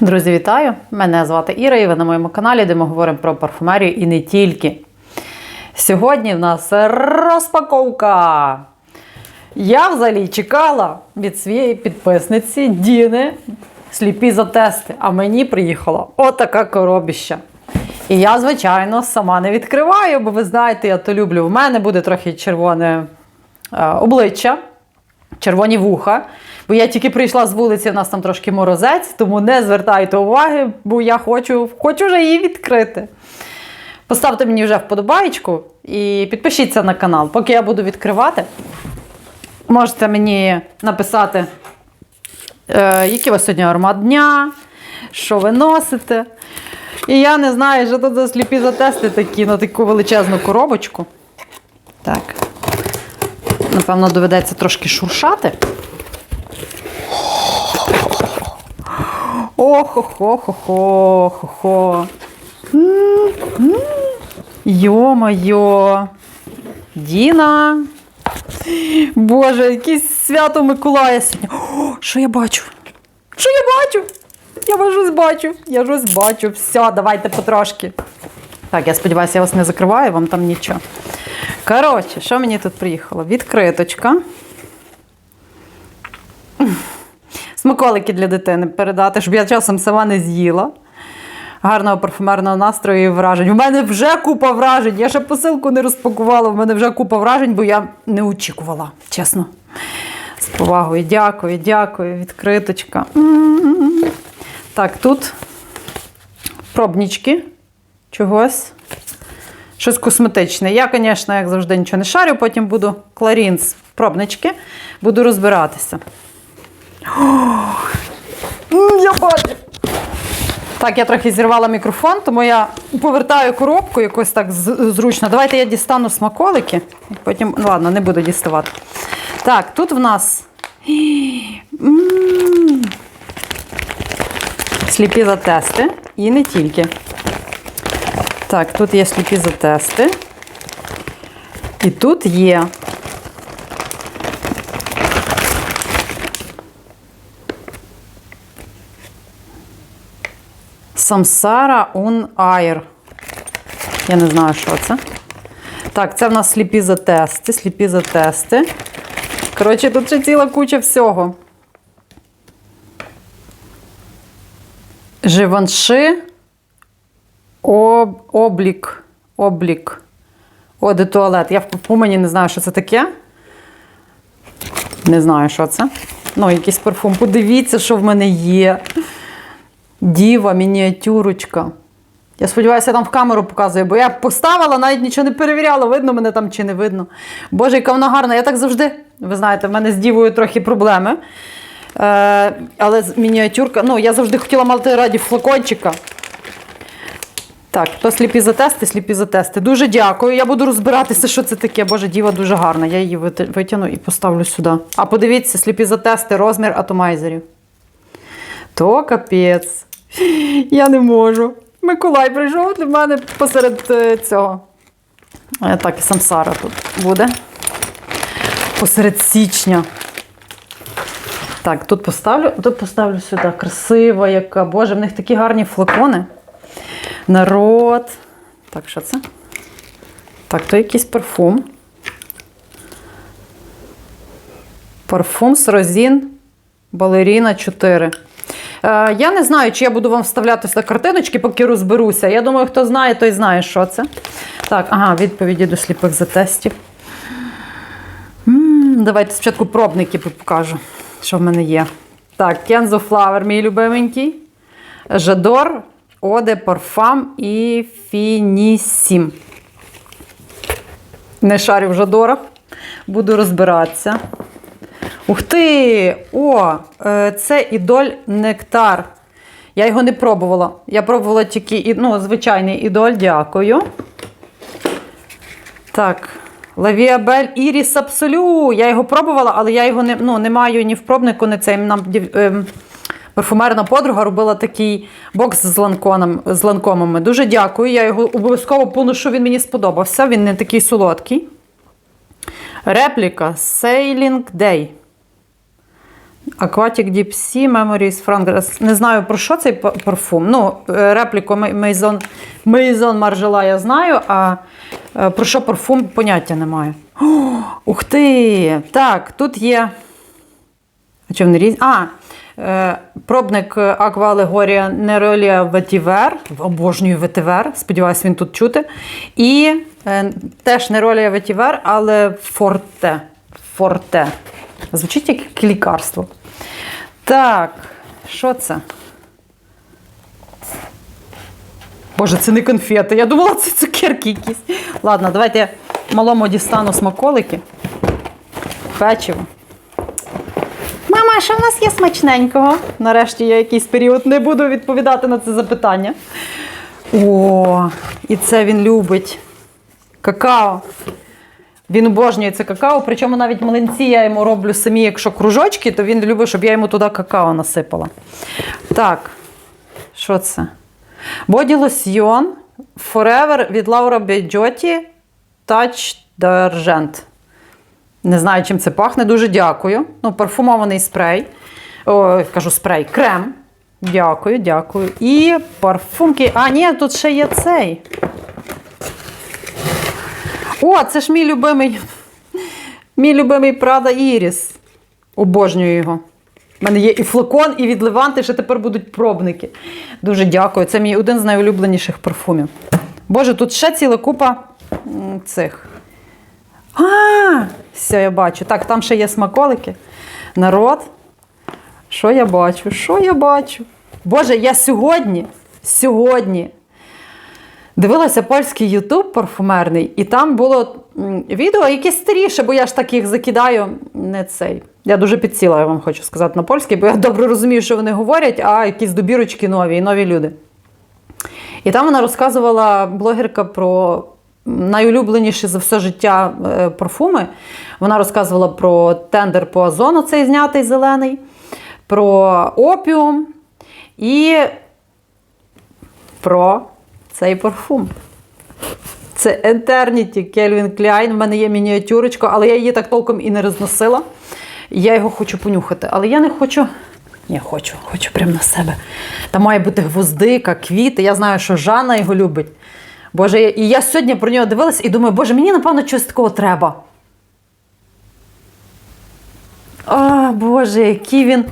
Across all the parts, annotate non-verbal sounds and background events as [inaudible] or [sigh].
Друзі, вітаю! Мене звати Іра, і ви на моєму каналі, де ми говоримо про парфумерію і не тільки. Сьогодні в нас розпаковка. Я взагалі чекала від своєї підписниці Діни сліпі за тести, а мені приїхала отака коробіща. І я, звичайно, сама не відкриваю, бо ви знаєте, я то люблю. В мене буде трохи червоне е, обличчя, червоні вуха. Бо я тільки прийшла з вулиці, в нас там трошки морозець, тому не звертайте уваги, бо я хочу, хочу вже її відкрити. Поставте мені вже вподобаєчку і підпишіться на канал. Поки я буду відкривати, можете мені написати, е, який у вас сьогодні аромат дня, що ви носите. І я не знаю, що тут за сліпі затести такі на таку величезну коробочку. Так. Напевно, доведеться трошки шуршати. Ох-хо-хо-хо-хо-хо. Йо-моє. Діна. Боже, якесь свято Миколая сьогодні. Що я бачу? Що я бачу? Я щось бачу. Я щось бачу. Все, давайте потрошки. Так, я сподіваюся, я вас не закриваю, вам там нічого. Коротше, що мені тут приїхало? Відкриточка. Смаколики для дитини передати, щоб я часом сама не з'їла. Гарного парфумерного настрою і вражень. У мене вже купа вражень. Я ще посилку не розпакувала, у мене вже купа вражень, бо я не очікувала, чесно. З повагою. Дякую, дякую. Відкриточка. Так, тут пробнічки чогось. Щось косметичне. Я, звісно, як завжди, нічого не шарю, потім буду кларінс пробнички, буду розбиратися. Я бачу. Так, я трохи зірвала мікрофон, тому я повертаю коробку якось так зручно. Давайте я дістану смаколики. Потім, ну ладно, не буду діставати. Так, тут в нас сліпі затести. І не тільки. Так, тут є сліпі затести. І тут є Самсара Un Air. Я не знаю, що це. Так, це в нас сліпі затести, сліпі затести. Коротше, тут ще ціла куча всього. Живанши. Об, облік. Облік. О, де туалет. Я в пумені не знаю, що це таке. Не знаю, що це. Ну, якийсь парфум. Подивіться, що в мене є. Діва, мініатюрочка. Я сподіваюся, я там в камеру показую, бо я поставила, навіть нічого не перевіряла, видно мене там чи не видно. Боже, яка вона гарна. Я так завжди, ви знаєте, в мене з дівою трохи проблеми. Е, але мініатюрка, ну, я завжди хотіла мати раді флакончика. Так, то сліпі затести, сліпі затести. Дуже дякую. Я буду розбиратися, що це таке. Боже, діва дуже гарна. Я її витягну і поставлю сюди. А подивіться, сліпі затести, розмір атомайзерів. То капець. Я не можу. Миколай прийшов для мене посеред е, цього. Е, Так, і самсара тут буде. Посеред січня. Так, тут поставлю, тут поставлю сюди. Красива яка. Боже, в них такі гарні флакони. Народ. Так, що це? Так, то якийсь парфум. Парфум Срозін Балеріна 4. Е, я не знаю, чи я буду вам вставляти сюди картиночки, поки розберуся. Я думаю, хто знає, той знає, що це. Так, ага, відповіді до сліпих затестів. Давайте спочатку пробники покажу, що в мене є. Так, Kenzo Flower, мій любименький. Жадор, Оде, Парфам і Фінісім. Не шарю в жадорах. Буду розбиратися. Ух ти! О, е, це ідоль нектар. Я його не пробувала. Я пробувала тільки ну, звичайний ідоль, дякую. Так, Лавіабель Іріс Абсолю. Я його пробувала, але я його не, ну, не маю ні в пробнику, ні цей. Нам ем, парфумерна подруга робила такий бокс з, ланконом, з ланкомами. Дуже дякую. Я його обов'язково поношу, він мені сподобався. Він не такий солодкий. Репліка Sailing Day. Aquatic Deep Sea Memories Fragrance. Не знаю про що цей парфум. Ну, е, репліку Maison, Maison Margiela я знаю, а е, про що парфум поняття не маю. О, ух ти! Так, тут є. А чи вони різні? А, пробник Аква Алегорія Неролія Ветівер. Обожнюю Ветівер. Сподіваюсь, він тут чути. І е, теж Неролія Ветівер, але Форте. Форте. Звучить як лікарство. Так, що це? Боже, це не конфети. Я думала, це цукерки якісь. Ладно, давайте малому дістану смаколики. Печиво. Мама, що в нас є смачненького? Нарешті я якийсь період не буду відповідати на це запитання. О, і це він любить. Какао. Він обожнює це какао, причому навіть млинці я йому роблю самі, якщо кружочки, то він любить, щоб я йому туди какао насипала. Так, що це? Боді лосьйон Forever від Laura Biagiotti Touch d'Argent. Не знаю, чим це пахне. Дуже дякую. Ну, парфумований спрей. О, кажу спрей, крем. Дякую, дякую. І парфумки. А, ні, тут ще є цей. О, це ж мій любимий. Мій любимий Prada Iris. Обожнюю його. У мене є і флакон, і від Леванти, ще тепер будуть пробники. Дуже дякую. Це мій один з найулюбленіших парфумів. Боже, тут ще ціла купа цих. А, все, я бачу. Так, там ще є смаколики. Народ. Що я бачу? Що я бачу? Боже, я сьогодні, сьогодні дивилася польський Ютуб парфумерний, і там було відео, яке старіше, бо я ж таких закидаю. Не цей. Я дуже підсіла, я вам хочу сказати на польський, бо я добре розумію, що вони говорять, а якісь добірочки нові і нові люди. І там вона розказувала блогерка про найулюбленіші за все життя е, парфуми. Вона розказувала про тендер по озону, цей знятий зелений, про опіум і про цей парфум. Це Eternity Calvin Klein. У мене є мініатюрочка, але я її так толком і не розносила. Я його хочу понюхати, але я не хочу. Ні, хочу, хочу прямо на себе. Там має бути гвоздика, квіти. Я знаю, що Жанна його любить. Боже, і я сьогодні про нього дивилась і думаю, боже, мені, напевно, щось такого треба. О, Боже, який він.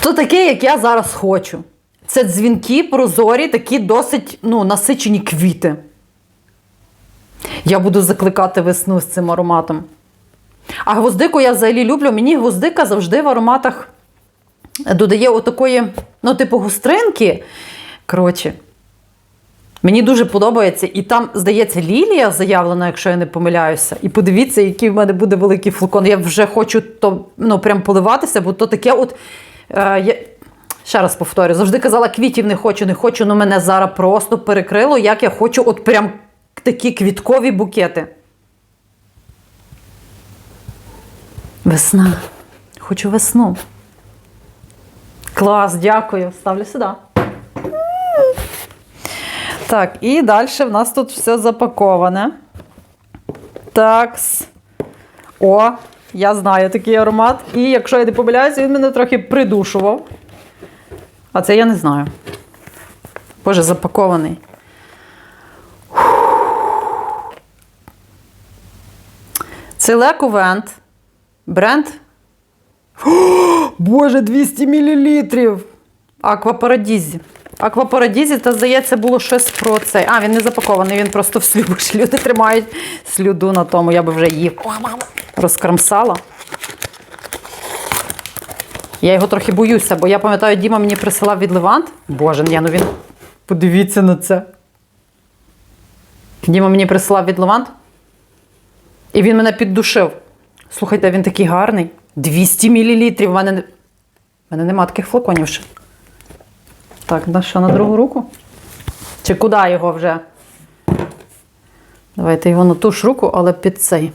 То такий, як я зараз хочу. Це дзвінки прозорі, такі досить ну, насичені квіти. Я буду закликати весну з цим ароматом. А гвоздику я взагалі люблю. Мені гвоздика завжди в ароматах додає отакої, ну, типу, густринки. Коротше, мені дуже подобається. І там, здається, лілія заявлена, якщо я не помиляюся. І подивіться, який в мене буде великий флакон. Я вже хочу то, ну, прям поливатися, бо то таке от. Е, я... Ще раз повторю, завжди казала, квітів не хочу, не хочу, але мене зараз просто перекрило, як я хочу от прям такі квіткові букети. Весна. Хочу весну. Клас, дякую. Ставлю сюди. Так, і далі в нас тут все запаковане. Такс. О, я знаю такий аромат. І якщо я не помиляюся, він мене трохи придушував. А це я не знаю. Боже, запакований. Це Лекувент. Бренд. О, [gasps] Боже, 200 мл. Аквапарадізі. Аквапарадізі, та здається, було щось про цей. А, він не запакований, він просто в слюбу. ж Люди тримають слюду на тому, я би вже їв. Розкрамсала. Я його трохи боюся, бо я пам'ятаю, Діма мені присилав від Левант. Боже, ні, ну він. Подивіться на це. Діма мені присилав від Левант. І він мене піддушив. Слухайте, він такий гарний. 200 мл. У мене, не- в мене нема таких флаконів ще. Так, на що на другу руку? Чи куди його вже? Давайте його на ту ж руку, але під цей.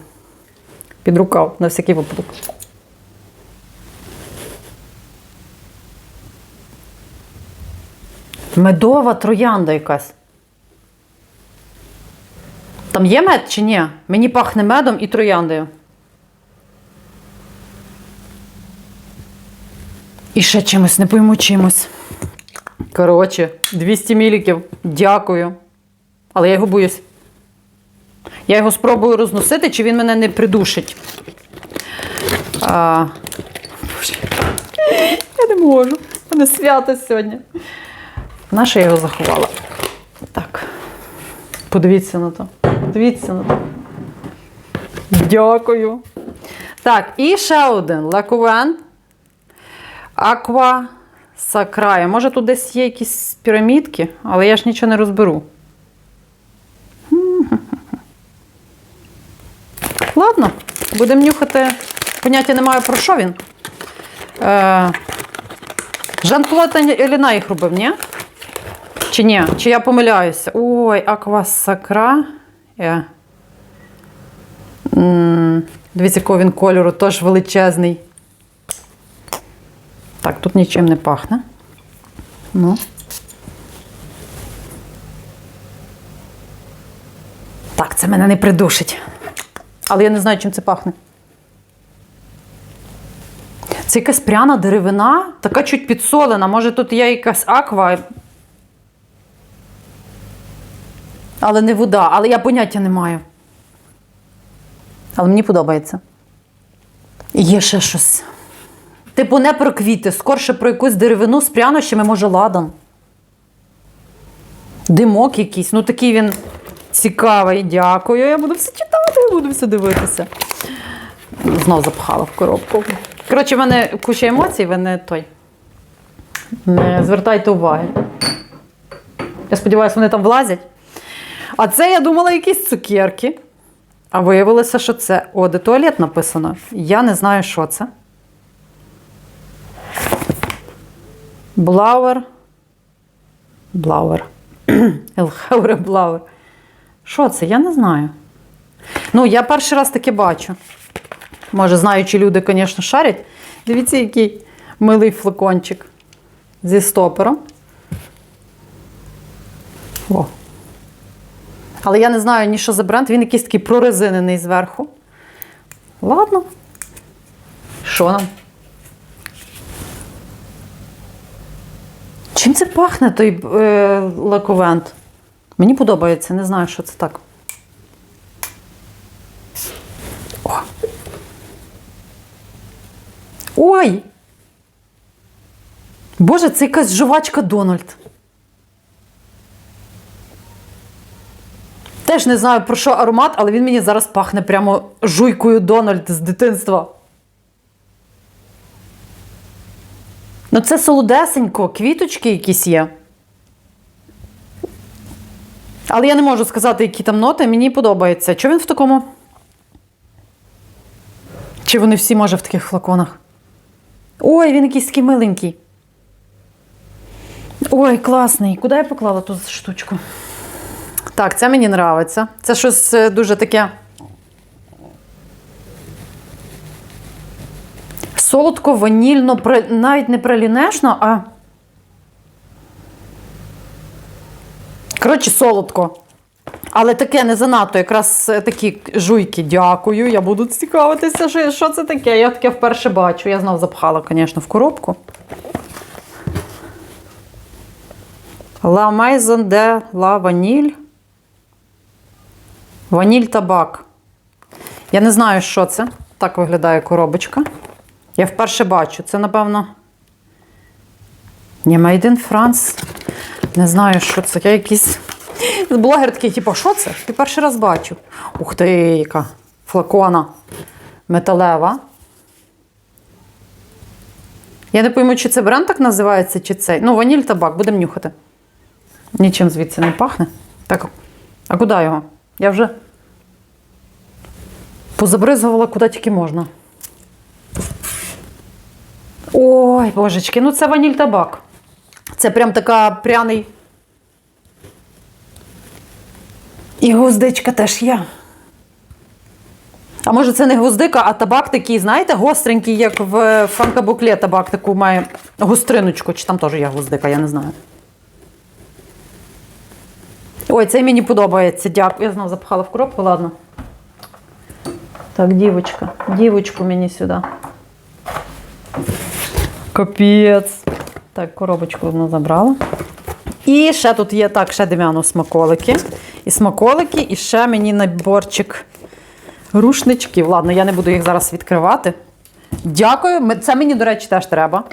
Під рукав, на всякий випадок. Медова троянда якась. Там є мед чи ні? Мені пахне медом і трояндою. І ще чимось, не пойму чимось. Коротше, 200 міліків. Дякую. Але я його боюсь. Я його спробую розносити, чи він мене не придушить. А... Я не можу. У мене свято сьогодні. Наша я його заховала. Так. Подивіться на то. Подивіться на то. Дякую. Так, і ще один лакувен. Аква Сакрая. Може, тут десь є якісь пірамідки, але я ж нічого не розберу. [laughs] Ладно, будемо нюхати. Поняття не маю про що він. Е, Жан-Клод Еліна їх робив, ні? Чи ні? Чи я помиляюся? Ой, Аква Сакра. Е. Дивіться, якого він кольору, теж величезний. Так, тут нічим не пахне. Ну. Так, це мене не придушить. Але я не знаю, чим це пахне. Це якась пряна деревина, така чуть підсолена. Може, тут є якась аква. Але не вода, але я поняття не маю. Але мені подобається. Є ще щось. Типу, не про квіти, скорше про якусь деревину з прянощами, може, ладан. Димок якийсь. Ну, такий він цікавий. Дякую. Я буду все читати, я буду все дивитися. Знов запхала в коробку. Коротше, в мене куча емоцій, ви не той. Не звертайте уваги. Я сподіваюся, вони там влазять. А це я думала якісь цукерки. А виявилося, що це О, де туалет написано. Я не знаю, що це. Блауер. Блауер. Елхауре [clears throat] Блауер. Що це? Я не знаю. Ну, я перший раз таке бачу. Може, знаючи люди, звісно, шарять. Дивіться, який милий флакончик зі стопером. О. Але я не знаю ні що за бренд, він якийсь такий прорезинений зверху. Ладно. Що нам? Чим це пахне той е, лаковент? Мені подобається, не знаю, що це так. О. Ой! Боже, це якась жувачка Дональд. Теж не знаю про що аромат, але він мені зараз пахне прямо жуйкою Дональд з дитинства. Ну, це солодесенько, квіточки якісь є. Але я не можу сказати, які там ноти. Мені подобається. Чого він в такому? Чи вони всі, може, в таких флаконах? Ой, він якийсь такий миленький. Ой, класний. Куди я поклала ту штучку? Так, це мені нравиться. Це щось е, дуже таке. Солодко, ванільно, навіть не пралінешно, а. Коротше, солодко. Але таке не занадто, якраз е, такі жуйки. Дякую. Я буду цікавитися, що, це таке. Я таке вперше бачу. Я знов запхала, звісно, в коробку. La Maison de la Vanille. Ваніль табак. Я не знаю, що це. Так виглядає коробочка. Я вперше бачу. Це, напевно. Ні, Made in France. Не знаю, що це. Я якийсь. Блогер такий, типу, що це? Ти перший раз бачу. Ух ти, яка флакона металева. Я не пойму, чи це бренд так називається, чи цей. Ну, ваніль табак, будемо нюхати. Нічим звідси не пахне. Так, а куди його? Я вже позабризувала куди тільки можна. Ой, божечки, ну це ваніль табак. Це прям така пряний. І гвоздичка теж є. А може це не гвоздика, а табак такий, знаєте, гостренький, як в франкабукле табак таку має гостриночку, чи там теж є гвоздика, я не знаю. Ой, цей мені подобається. Дякую. Я знову запхала в коробку, ладно. Так, дівочка. Дівочку мені сюди. Капець. Так, коробочку одну забрала. І ще тут є так, ще Дем'яну смаколики. І смаколики, і ще мені наборчик рушничків. Ладно, я не буду їх зараз відкривати. Дякую. Це мені, до речі, теж треба.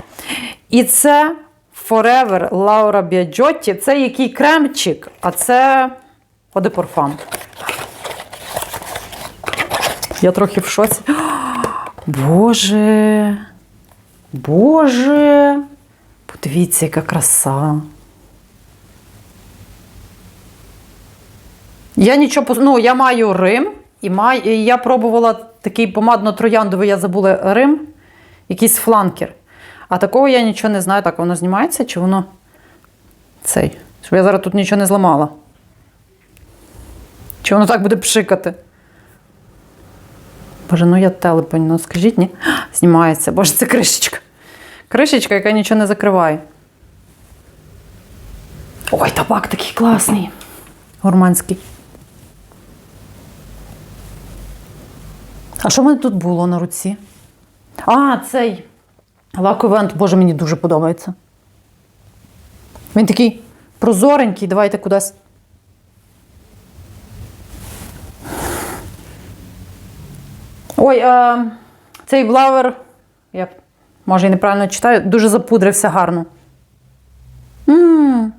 І це Forever Laura Biagiotti. Це який кремчик, а це de Я трохи в шоці. [gasps] Боже. Боже. Подивіться, яка краса. Я нічого ну, я маю Рим, і, маю, і я пробувала такий помадно-трояндовий, я забула Рим, якийсь фланкер. А такого я нічого не знаю. Так, воно знімається чи воно цей? Щоб я зараз тут нічого не зламала. Чи воно так буде пшикати? Боже, ну я телепень, ну скажіть, ні? [gasps] Знімається. Боже, це кришечка. Кришечка, яка нічого не закриває. Ой, табак такий класний. Гурманський. А що в мене тут було на руці? А, цей лаковент, боже, мені дуже подобається. Він такий прозоренький, давайте кудись. Ой, а, цей блавер, я може і неправильно читаю, дуже запудрився гарно. м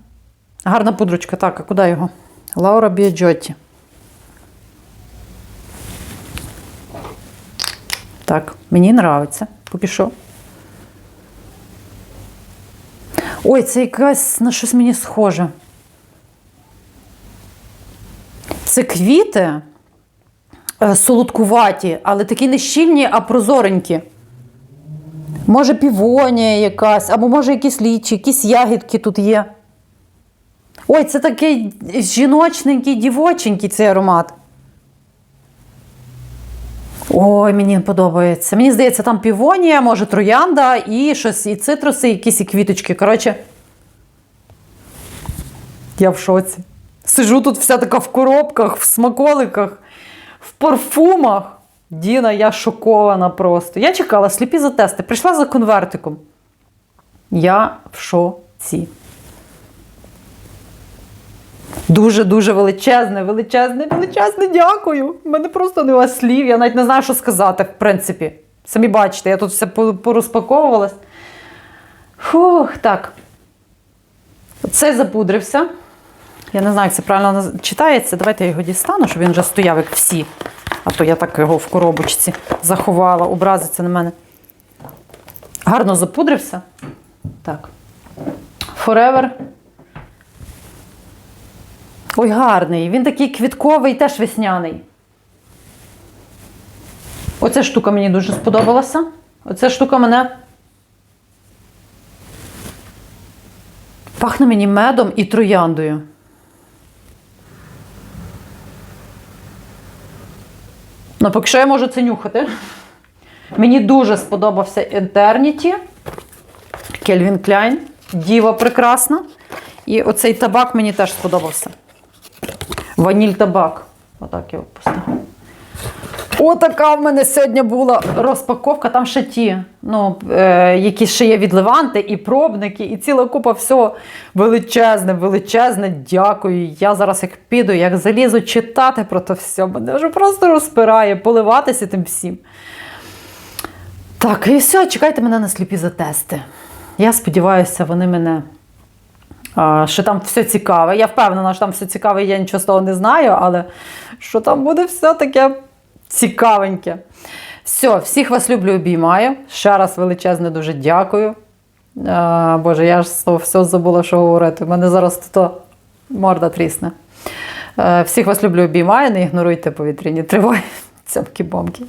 гарна пудрочка, так, а куди його? Лаура Біаджотті. Так, мені нравиться. Поки що. Ой, це якась на щось мені схоже. Це квіти е, солодкуваті, але такі не щільні, а прозоренькі. Може, півонія якась, або може якісь лічі, якісь ягідки тут є. Ой, це такий жіночненький, дівоченький цей аромат. Ой, мені подобається. Мені здається, там півонія, може троянда і щось, і цитруси, якісь і квіточки. Коротше, я в шоці. Сижу тут вся така в коробках, в смаколиках, в парфумах. Діна, я шокована просто. Я чекала сліпі за тести. Прийшла за конвертиком. Я в шоці. Дуже-дуже величезне, величезне, величезне дякую. У мене просто нема слів. Я навіть не знаю, що сказати, в принципі. Самі бачите, я тут все по- порозпаковувалась. Фух, так. Цей запудрився. Я не знаю, як це правильно читається. Давайте я його дістану, щоб він вже стояв, як всі. А то я так його в коробочці заховала, образиться на мене. Гарно запудрився. Так. Forever Ой, гарний. Він такий квітковий, теж весняний. Оця штука мені дуже сподобалася. Оця штука мене. Пахне мені медом і трояндою. Ну, поки що я можу це нюхати. Мені дуже сподобався Eternity. Кельвін Кляйн. Діва прекрасна. І оцей табак мені теж сподобався. Ваніль табак. Отак я поставлю. Отака в мене сьогодні була розпаковка. Там ще ті, ну, е, які ще є від Леванти, і пробники, і ціла купа всього величезне, величезне. Дякую. Я зараз як піду, як залізу читати про то все. Мене вже просто розпирає, поливатися тим всім. Так, і все, чекайте мене на сліпі затести. Я сподіваюся, вони мене. Що там все цікаве. Я впевнена, що там все цікаве, я нічого з того не знаю, але що там буде все таке цікавеньке. Все, всіх вас люблю, обіймаю. Ще раз величезне дуже дякую. А, Боже, я ж все забула, що говорити. У мене зараз то морда трісне. Всіх вас люблю, обіймаю, не ігноруйте повітряні тривоги. [laughs] Цяпки-бомки.